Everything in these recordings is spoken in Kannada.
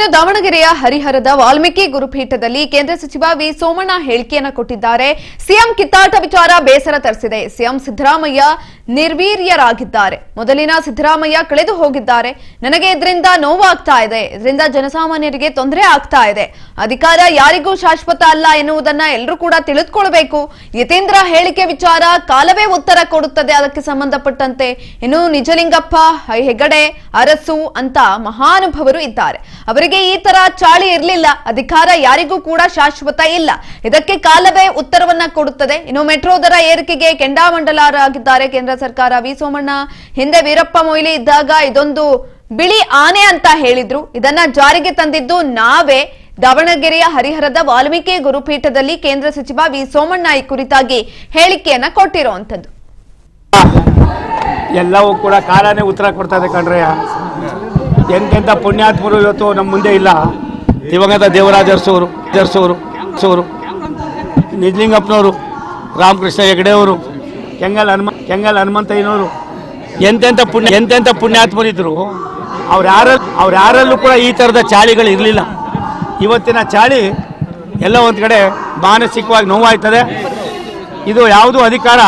ಇನ್ನು ದಾವಣಗೆರೆಯ ಹರಿಹರದ ವಾಲ್ಮೀಕಿ ಗುರುಪೀಠದಲ್ಲಿ ಕೇಂದ್ರ ಸಚಿವ ವಿ ಸೋಮಣ್ಣ ಹೇಳಿಕೆಯನ್ನ ಕೊಟ್ಟಿದ್ದಾರೆ. ಸಿಎಂ ಕಿತ್ತಾಟ ವಿಚಾರ ಬೇಸರ ತರಿಸಿದೆ. ಸಿಎಂ ಸಿದ್ದರಾಮಯ್ಯ ನಿರ್ವೀರ್ಯರಾಗಿದ್ದಾರೆ. ಮೊದಲಿನ ಸಿದ್ದರಾಮಯ್ಯ ಕಳೆದು ಹೋಗಿದ್ದಾರೆ. ನನಗೆ ಇದರಿಂದ ನೋವಾಗ್ತಾ ಇದೆ. ಇದರಿಂದ ಜನಸಾಮಾನ್ಯರಿಗೆ ತೊಂದರೆ ಆಗ್ತಾ ಇದೆ. ಅಧಿಕಾರ ಯಾರಿಗೂ ಶಾಶ್ವತ ಅಲ್ಲ ಎನ್ನುವುದನ್ನ ಎಲ್ಲರೂ ಕೂಡ ತಿಳಿದುಕೊಳ್ಬೇಕು. ಯತೇಂದ್ರ ಹೇಳಿಕೆ ವಿಚಾರ ಕಾಲವೇ ಉತ್ತರ ಕೊಡುತ್ತದೆ ಅದಕ್ಕೆ ಸಂಬಂಧಪಟ್ಟಂತೆ. ಇನ್ನು ನಿಜಲಿಂಗಪ್ಪ ಹೆಗಡೆ ಅರಸು ಅಂತ ಮಹಾನುಭವರು ಇದ್ದಾರೆ. ಅವರಿಗೆ ಈ ತರ ಚಾಳಿ ಇರಲಿಲ್ಲ. ಅಧಿಕಾರ ಯಾರಿಗೂ ಕೂಡ ಶಾಶ್ವತ ಇಲ್ಲ. ಇದಕ್ಕೆ ಕಾಲವೇ ಉತ್ತರವನ್ನ ಕೊಡುತ್ತದೆ. ಇನ್ನು ಮೆಟ್ರೋ ದರ ಏರಿಕೆಗೆ ಕೆಂಡಾಮಂಡಲರಾಗಿದ್ದಾರೆ ಕೇಂದ್ರ ಸರ್ಕಾರ. ವಿ. ಸೋಮಣ್ಣ, ಹಿಂದೆ ವೀರಪ್ಪ ಮೊಯ್ಲಿ ಇದ್ದಾಗ ಇದೊಂದು ಬಿಳಿ ಆನೆ ಅಂತ ಹೇಳಿದ್ರು. ಇದನ್ನ ಜಾರಿಗೆ ತಂದಿದ್ದು ನಾವೇ. ದಾವಣಗೆರೆಯ ಹರಿಹರದ ವಾಲ್ಮೀಕಿ ಗುರುಪೀಠದಲ್ಲಿ ಕೇಂದ್ರ ಸಚಿವ ವಿ. ಸೋಮಣ್ಣ ಈ ಕುರಿತಾಗಿ ಹೇಳಿಕೆಯನ್ನ ಕೊಟ್ಟಿರುವಂತದ್ದು ಎಲ್ಲವೂ ಕೂಡ ಕಾಲನೇ ಉತ್ತರ ಕೊಡ್ತಾ ಇದೆ ಕಣ್ರಯ್ಯ. ಎಂತೆಂಥ ಪುಣ್ಯಾತ್ಮರು ಇವತ್ತು ನಮ್ಮ ಮುಂದೆ ಇಲ್ಲ. ದಿವಂಗತ ದೇವರಾಜರ್ಸೋರು ಅರಸೂರು ಸೋರು ಅರಸೂರು ನಿಜಲಿಂಗಪ್ಪನವರು, ರಾಮಕೃಷ್ಣ ಹೆಗಡೆಯವರು ಕೆಂಗಲ್ ಹನುಮ, ಕೆಂಗಲ್ ಹನುಮಂತಯ್ಯನವರು, ಎಂತೆಂಥ ಪುಣ್ಯ, ಎಂತೆಂಥ ಪುಣ್ಯಾತ್ಮರಿದ್ದರು ಅವ್ರು ಯಾರಲ್ಲಿ ಅವ್ರು ಯಾರಲ್ಲೂ ಕೂಡ ಈ ಥರದ ಚಾಳಿಗಳು ಇರಲಿಲ್ಲ. ಇವತ್ತಿನ ಚಾಳಿ ಎಲ್ಲ ಒಂದು ಕಡೆ ಮಾನಸಿಕವಾಗಿ ನೋವಾಯ್ತದೆ. ಇದು ಯಾವುದು ಅಧಿಕಾರ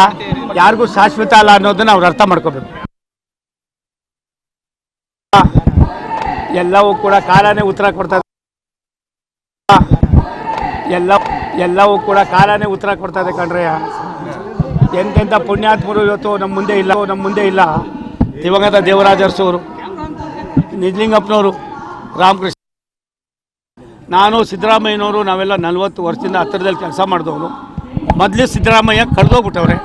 ಯಾರಿಗೂ ಶಾಶ್ವತ ಅಲ್ಲ ಅನ್ನೋದನ್ನು ಅವ್ರು ಅರ್ಥ ಮಾಡ್ಕೋಬೇಕು. ಎಲ್ಲವೂ ಕೂಡ ಕಾಲನೇ ಉತ್ತರ ಕೊಡ್ತಾ. ಎಲ್ಲ ಎಲ್ಲವೂ ಕೂಡ ಕಾಲನೇ ಉತ್ತರ ಕೊಡ್ತಾ ಇದೆ ಕಣ್ರಯ್ಯ ಎಂತೆಂಥ ಪುಣ್ಯಾತ್ಮರು ಇವತ್ತು ನಮ್ಮ ಮುಂದೆ ಇಲ್ಲ ನಮ್ಮ ಮುಂದೆ ಇಲ್ಲ. ದಿವಂಗತ ದೇವರಾಜ ನಿಜಲಿಂಗಪ್ಪನವರು, ರಾಮಕೃಷ್ಣ. ನಾನು ಸಿದ್ದರಾಮಯ್ಯನವರು ನಾವೆಲ್ಲ ನಲವತ್ತು ವರ್ಷದಿಂದ ಹತ್ತಿರದಲ್ಲಿ ಕೆಲಸ ಮಾಡಿದವರು ಮೊದಲು ಸಿದ್ದರಾಮಯ್ಯ ಕಳೆದೋಗ್ಬಿಟ್ಟವ್ರೆ.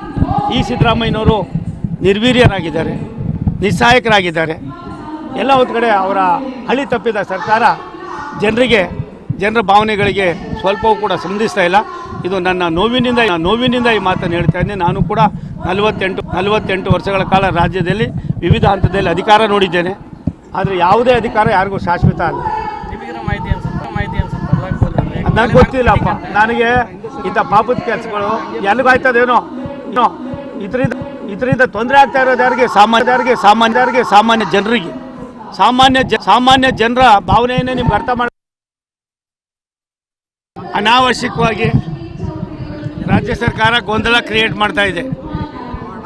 ಈ ಸಿದ್ದರಾಮಯ್ಯನವರು ನಿರ್ವೀರ್ಯರಾಗಿದ್ದಾರೆ ನಿಸ್ಸಹಾಯಕರಾಗಿದ್ದಾರೆ ಎಲ್ಲ ಒಂದು ಕಡೆ ಅವರ ಹಳಿ ತಪ್ಪಿದ ಸರ್ಕಾರ ಜನರಿಗೆ ಜನರ ಭಾವನೆಗಳಿಗೆ ಸ್ವಲ್ಪವೂ ಕೂಡ ಸ್ಪಂದಿಸ್ತಾ ಇಲ್ಲ. ಇದು ನನ್ನ ನೋವಿನಿಂದ ನೋವಿನಿಂದ ಈ ಮಾತನ್ನು ಹೇಳ್ತಾ ಇದ್ದೀನಿ. ನಾನು ಕೂಡ ನಲವತ್ತೆಂಟು ನಲವತ್ತೆಂಟು ವರ್ಷಗಳ ಕಾಲ ರಾಜ್ಯದಲ್ಲಿ ವಿವಿಧ ಹಂತದಲ್ಲಿ ಅಧಿಕಾರ ನೋಡಿದ್ದೇನೆ. ಆದರೆ ಯಾವುದೇ ಅಧಿಕಾರ ಯಾರಿಗೂ ಶಾಶ್ವತ ಅಲ್ಲ. ನನಗೆ ಗೊತ್ತಿಲ್ಲಪ್ಪ. ನನಗೆ ಇಂಥ ಪಾಪದ ಕೆಲಸಗಳು ಎಲ್ಲಿಗಾಯ್ತದೇನೋ ಏನೋ ಇದರಿಂದ ಇದರಿಂದ ತೊಂದರೆ ಆಗ್ತಾ ಇರೋದು ಯಾರಿಗೆ ಸಾಮಾನ್ಯರಿಗೆ ಸಾಮಾನ್ಯರಿಗೆ ಸಾಮಾನ್ಯ ಜನರಿಗೆ. ಸಾಮಾನ್ಯ ಸಾಮಾನ್ಯ ಜನರ ಭಾವನೆಯನ್ನು ನಿಮ್ಗೆ ಅರ್ಥ ಮಾಡ ಅನಾವಶ್ಯಕವಾಗಿ ರಾಜ್ಯ ಸರ್ಕಾರ ಗೊಂದಲ ಕ್ರಿಯೇಟ್ ಮಾಡ್ತಾ ಇದೆ.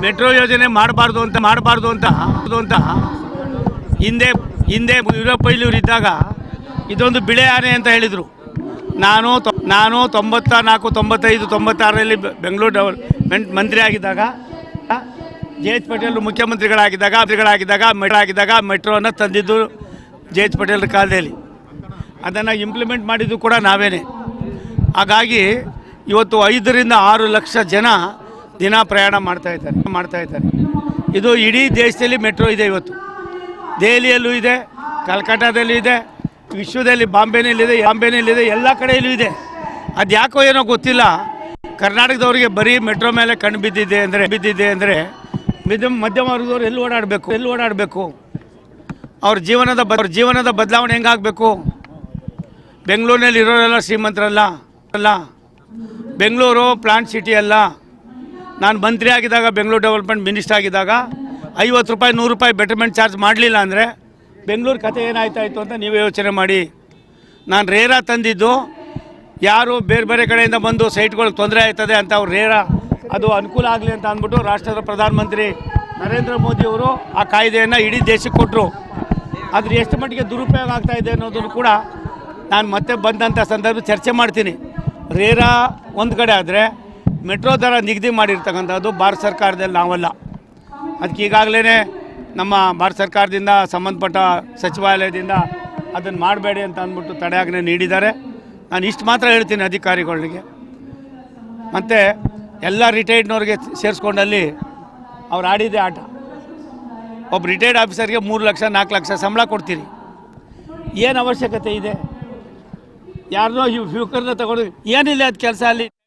ಮೆಟ್ರೋ ಯೋಜನೆ ಮಾಡಬಾರ್ದು ಅಂತ ಮಾಡಬಾರ್ದು ಅಂತ ಅಂತ ಹಿಂದೆ ಹಿಂದೆ ಯುರೋಪೈಲೂರು ಇದ್ದಾಗ ಇದೊಂದು ಬಿಳೆ ಆನೆ ಅಂತ ಹೇಳಿದರು. ನಾನು ನಾನು ತೊಂಬತ್ತ ನಾಲ್ಕು, ತೊಂಬತ್ತೈದು, ತೊಂಬತ್ತಾರರಲ್ಲಿ ಬೆಂಗಳೂರು ಡೆವಲಪ್ಮೆಂಟ್ ಮಂತ್ರಿ ಆಗಿದ್ದಾಗ ಜೆ ಎಚ್ ಪಟೇಲ್ ಮುಖ್ಯಮಂತ್ರಿಗಳಾಗಿದ್ದಾಗ ಮಂತ್ರಿಗಳಾಗಿದ್ದಾಗ ಮೆಟ್ರೋ ಆಗಿದ್ದಾಗ ಮೆಟ್ರೋನ ತಂದಿದ್ದು ಜೆ ಎಚ್ ಪಟೇಲ್ ಕಾಲದಲ್ಲಿ. ಅದನ್ನು ಇಂಪ್ಲಿಮೆಂಟ್ ಮಾಡಿದ್ದು ಕೂಡ ನಾವೇನೆ. ಹಾಗಾಗಿ ಇವತ್ತು ಐದರಿಂದ ಆರು ಲಕ್ಷ ಜನ ದಿನ ಪ್ರಯಾಣ ಮಾಡ್ತಾ ಇದ್ದಾರೆ ಮಾಡ್ತಾ ಇದ್ದಾರೆ. ಇದು ಇಡೀ ದೇಶದಲ್ಲಿ ಮೆಟ್ರೋ ಇದೆ ಇವತ್ತು. ದೆಹಲಿಯಲ್ಲೂ ಇದೆ ಕಲ್ಕಟ್ಟಾದಲ್ಲೂ ಇದೆ, ವಿಶ್ವದಲ್ಲಿ ಬಾಂಬೆನಲ್ಲಿದೆ ಬಾಂಬೆನಲ್ಲಿದೆ ಎಲ್ಲ ಕಡೆಯಲ್ಲೂ ಇದೆ. ಅದು ಯಾಕೋ ಏನೋ ಗೊತ್ತಿಲ್ಲ. ಕರ್ನಾಟಕದವರಿಗೆ ಬರೀ ಮೆಟ್ರೋ ಮೇಲೆ ಕಣ್ಣು ಬಿದ್ದಿದೆ ಅಂದರೆ ಬಿದ್ದಿದೆ ಅಂದರೆ ಮಧ್ಯಮ ಮಧ್ಯಮ ವರ್ಗದವ್ರು ಎಲ್ಲಿ ಓಡಾಡಬೇಕು? ಎಲ್ಲಿ ಓಡಾಡಬೇಕು? ಅವ್ರ ಜೀವನದ ಬ- ಜೀವನದ ಬದಲಾವಣೆ ಹೆಂಗಾಗಬೇಕು ಬೆಂಗಳೂರಿನಲ್ಲಿ ಇರೋರೆಲ್ಲ ಶ್ರೀಮಂತರಲ್ಲ? ಅಲ್ಲ. ಬೆಂಗಳೂರು ಪ್ಲಾಂಟ್ ಸಿಟಿ ಅಲ್ಲ. ನಾನು ಮಂತ್ರಿ ಆಗಿದ್ದಾಗ, ಬೆಂಗಳೂರು ಡೆವಲಪ್ಮೆಂಟ್ ಮಿನಿಸ್ಟರ್ ಆಗಿದ್ದಾಗ ಐವತ್ತು ರೂಪಾಯಿ, ನೂರು ರೂಪಾಯಿ ಬೆಟರ್ಮೆಂಟ್ ಚಾರ್ಜ್ ಮಾಡಲಿಲ್ಲ ಅಂದರೆ ಬೆಂಗಳೂರು ಕತೆ ಏನಾಯ್ತಾಯಿತು ಅಂತ ನೀವೇ ಯೋಚನೆ ಮಾಡಿ. ನಾನು ರೇರಾ ತಂದಿದ್ದು, ಯಾರು ಬೇರೆ ಬೇರೆ ಕಡೆಯಿಂದ ಬಂದು ಸೈಟ್ಗಳಿಗೆ ತೊಂದರೆ ಆಯ್ತದೆ ಅಂತ ಅವ್ರು ರೇರಾ ಅದು ಅನುಕೂಲ ಆಗಲಿ ಅಂತ ಅಂದ್ಬಿಟ್ಟು ರಾಷ್ಟ್ರದ ಪ್ರಧಾನಮಂತ್ರಿ ನರೇಂದ್ರ ಮೋದಿಯವರು ಆ ಕಾಯ್ದೆಯನ್ನು ಇಡೀ ದೇಶಕ್ಕೆ ಕೊಟ್ಟರು ಆದರೆ ಎಷ್ಟು ಮಟ್ಟಿಗೆ ದುರುಪಯೋಗ ಆಗ್ತಾ ಇದೆ ಅನ್ನೋದನ್ನು ಕೂಡ ನಾನು ಮತ್ತೆ ಬಂದಂಥ ಸಂದರ್ಭ ಚರ್ಚೆ ಮಾಡ್ತೀನಿ. ರೇರಾ ಒಂದು ಕಡೆ ಆದರೆ ಮೆಟ್ರೋ ದರ ನಿಗದಿ ಮಾಡಿರ್ತಕ್ಕಂಥದ್ದು ಭಾರತ ಸರ್ಕಾರದಲ್ಲಿ ನಾವಲ್ಲ. ಅದಕ್ಕೆ ಈಗಾಗಲೇ ನಮ್ಮ ಭಾರತ ಸರ್ಕಾರದಿಂದ ಸಂಬಂಧಪಟ್ಟ ಸಚಿವಾಲಯದಿಂದ ಅದನ್ನು ಮಾಡಬೇಡಿ ಅಂತ ಅಂದ್ಬಿಟ್ಟು ತಡೆಯಾಜ್ಞೆ ನೀಡಿದ್ದಾರೆ. ನಾನು ಇಷ್ಟು ಮಾತ್ರ ಹೇಳ್ತೀನಿ ಅಧಿಕಾರಿಗಳಿಗೆ. ಮತ್ತು ಎಲ್ಲ ರಿಟೈರ್ಡ್ನವ್ರಿಗೆ ಸೇರಿಸ್ಕೊಂಡಲ್ಲಿ ಅವ್ರು ಆಡಿದ್ದೆ ಆಟ. ಒಬ್ಬ ರಿಟೈರ್ಡ್ ಆಫೀಸರ್ಗೆ ಮೂರು ಲಕ್ಷ, ನಾಲ್ಕು ಲಕ್ಷ ಸಂಬಳ ಕೊಡ್ತೀರಿ. ಏನು ಅವಶ್ಯಕತೆ ಇದೆ? ಯಾರನ್ನೋ ಫ್ಯೂಕರ್ನ ತಗೊಂಡು ಏನಿಲ್ಲ ಅದು ಕೆಲಸ ಅಲ್ಲಿ.